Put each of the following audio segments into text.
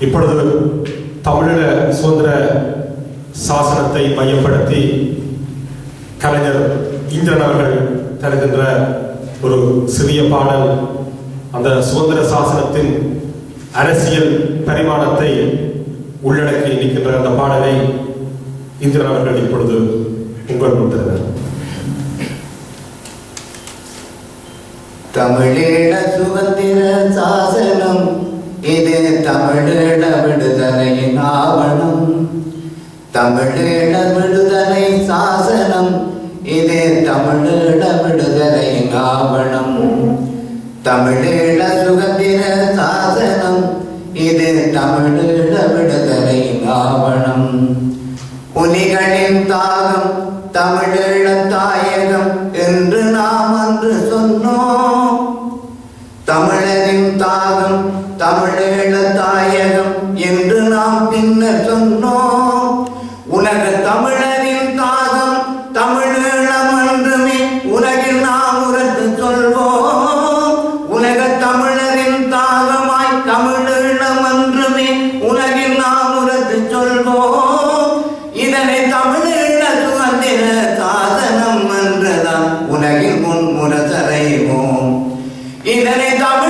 இப்பொழுது தமிழக சுதந்திர சாசனத்தை மையப்படுத்தி கலைஞர் இந்திரன் அவர்கள் தருகின்ற ஒரு சிறிய பாடல் அந்த சுதந்திர சாசனத்தின் அரசியல் பரிமாணத்தை உள்ளடக்கி நிற்கின்ற அந்த பாடலை இந்திரன் அவர்கள் இப்பொழுது உங்கள் முன் தருகிறார். தமிழீழ சுதந்திர சாசனம் இது தமிழீழ விடுதலையின் ஆவணம். தமிழீழ விடுதலை சாசனம். இது தமிழீழ விடுதலையின் ஆவணம். தமிழீழ சுதந்திர சாசனம். இது தமிழீழ விடுதலையின் ஆவணம். புலிகளின் தாகம் தமிழீழ தாய் தமிழரின் தாகம் தமிழேழ தாயகம் என்று நாம் பின்னர் சொன்னோம். உலக தமிழரின் தாகம் தமிழீழம் என்றுமே உலகில் நாம் உரத்து சொல்வோம். உலக தமிழரின் தாகமாய் தமிழீழம் என்றுமே உலகில் நாம் உரத்து சொல்வோம். இதனை தமிழீழ சுதந்திர சாதனம் என்றுதான் உலகில் முன்முரசறைவோம். இதனை தமிழ்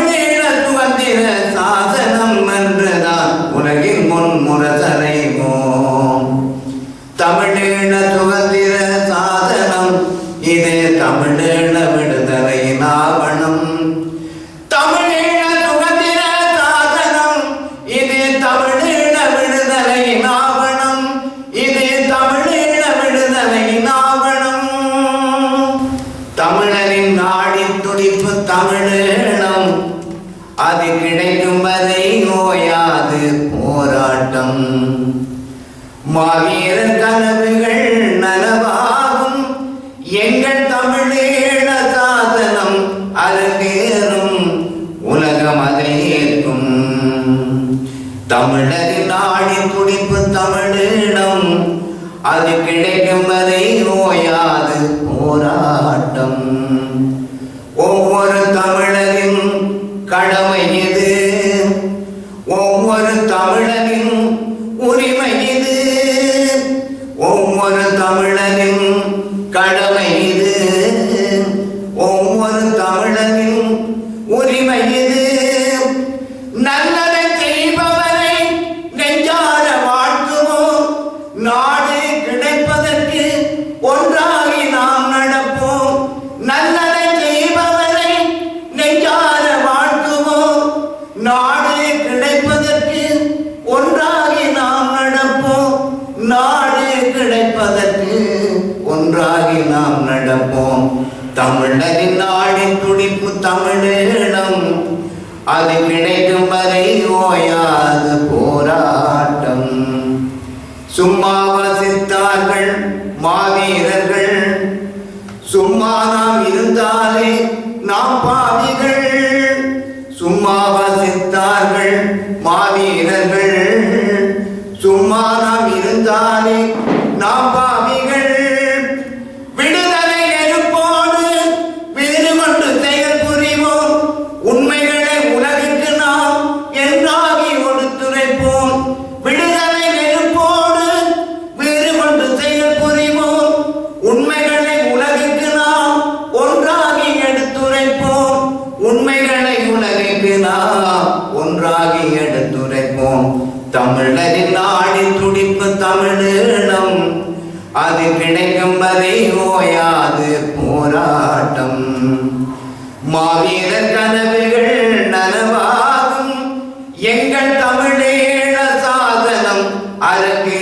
தமிழீழம். அது கிடைக்கும் வரை நோயாது போராட்டம். மாவீரர் தமிழக நாடின் துடிப்பு தமிழீழம் அது கிடைக்கும் வரை நோயாது போராட்டம். ஒவ்வொரு தமிழரின் கடமை இது ஒவ்வொரு தமிழரின் உரிமை இது ஒவ்வொரு தமிழரின் கடமை இது ஒவ்வொரு தமிழரின் உரிமை இது. நல்ல நடப்போம். தமிழரின் நாடின் துடிப்பு தமிழீழம். அது கிடைக்கும் வரை ஓயாது போராட்டம். சும்மா வசித்தார்கள் மாவீரர்கள். சும்மா நாம் இருந்தாலே நாம் பாவிகள். சும்மா வசித்தார்கள் மாவீரர்கள். சும்மா நாம் இருந்தாலே எடுத்துரைப்போம் தமிழரின் நாடி துடிப்பு தமிழீழம் அது கிடைக்கும் வரை ஓயாது போராட்டம். மாவீர கனவுகள் நனவாகும். எங்கள் தமிழீழ சாதனம் அரங்கு